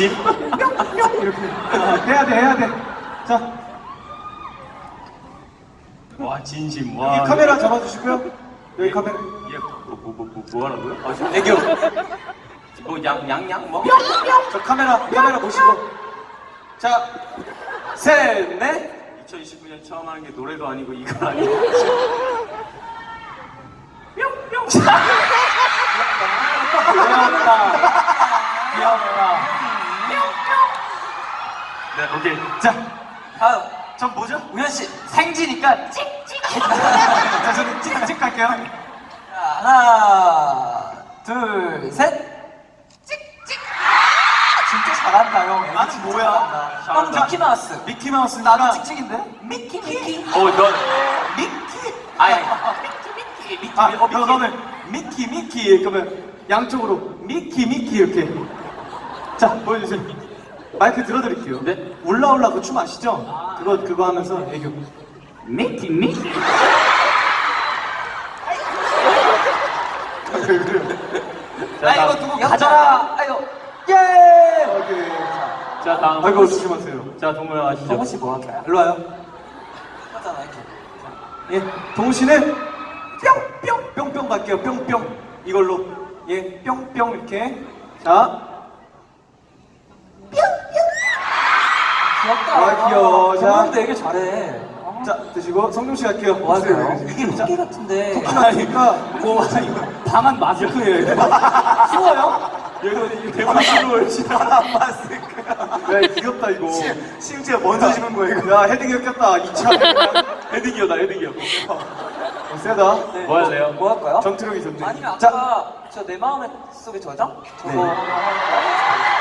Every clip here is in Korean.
진심? 이렇게 아, 해야 돼 해야 돼자. 와 진심. 여기 와. 카메라 잡아주시고요. 여기 카메라. 얘뭐뭐 뭐뭐 뭐 하라고요? 아, 저- 애교. 뭐양 양양 뭐? 저 카메라 카메라 보시고. 자셋넷. 2029년 처음 하는 게 노래도 아니고 이거 아니고. 뿅뿅. 귀엽다. 귀엽다 네 오케이. 자 다음 전 뭐죠? 우현 씨 생지니까 찍찍. 자 저는 찍찍 갈게요 자, 하나, 둘, 셋. 찍찍. 진짜 잘한다 형. 나는 뭐야? 잘한다. 형 자, 미키 마우스. 미키 마우스니까 나도 찍찍인데? 미키 미키. 어 넌 미키 아니 미키 미키 미키. 아, 어 너, 너는 미키, 미키. 그러면 양쪽으로 미키, 미키 이렇게. 자, 보여주세요. 마이크 들어드릴게요. 네. 올라올라 그 춤 아시죠? 그거, 그거 하면서 애교. 미키 미키. 왜 그래요? 아 이거 누구 가져라. 아이고. 예. 오케이. 자 다음. 아이고, 조심하세요. 자 동물 하시죠. 동호 씨 뭐 할까요? 일로 와요. 하잖아 이렇게. 예, 동우 씨는 뿅, 뿅, 뿅뿅 갈게요. 뿅뿅. 이걸로. 예, 뿅뿅 이렇게. 자, 귀엽다. 아, 귀여워. 자. 동호도 되게 잘해. 아, 자, 드시고 성룡 씨 갈게요. 맞아요. 이게 토끼 같은데. 토끼니까 뭐 이거 방한 마스크예요. 이거. 추워요? 이거 이거 대박 싫어요. 사람 마스크. 야, 귀엽다, 이거. 심지어 먼저 주는 거야, 이거. 야, 헤딩이 꼈다. 2차. 헤딩이요 나 헤딩이요. 어, 세다. 네. 뭐 할래요? 뭐 할까요? 전투력이 좋네. 아니면 자, 아까 저 내 마음의 속의 저장? 저거 네. 한번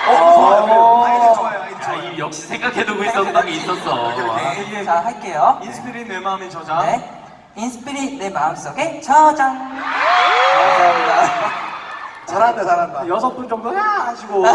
어, 좋아요. 어. 아이디 좋아요. 이 역시 생각해두고 있었던 게 있었어. 할게요. 자 할게요. 인스피릿 내 마음의 저장. 네. 인스피릿 내 마음속에 저장. 감사합니다. 잘한다, 잘한다. 여섯 분 정도 야 하시고.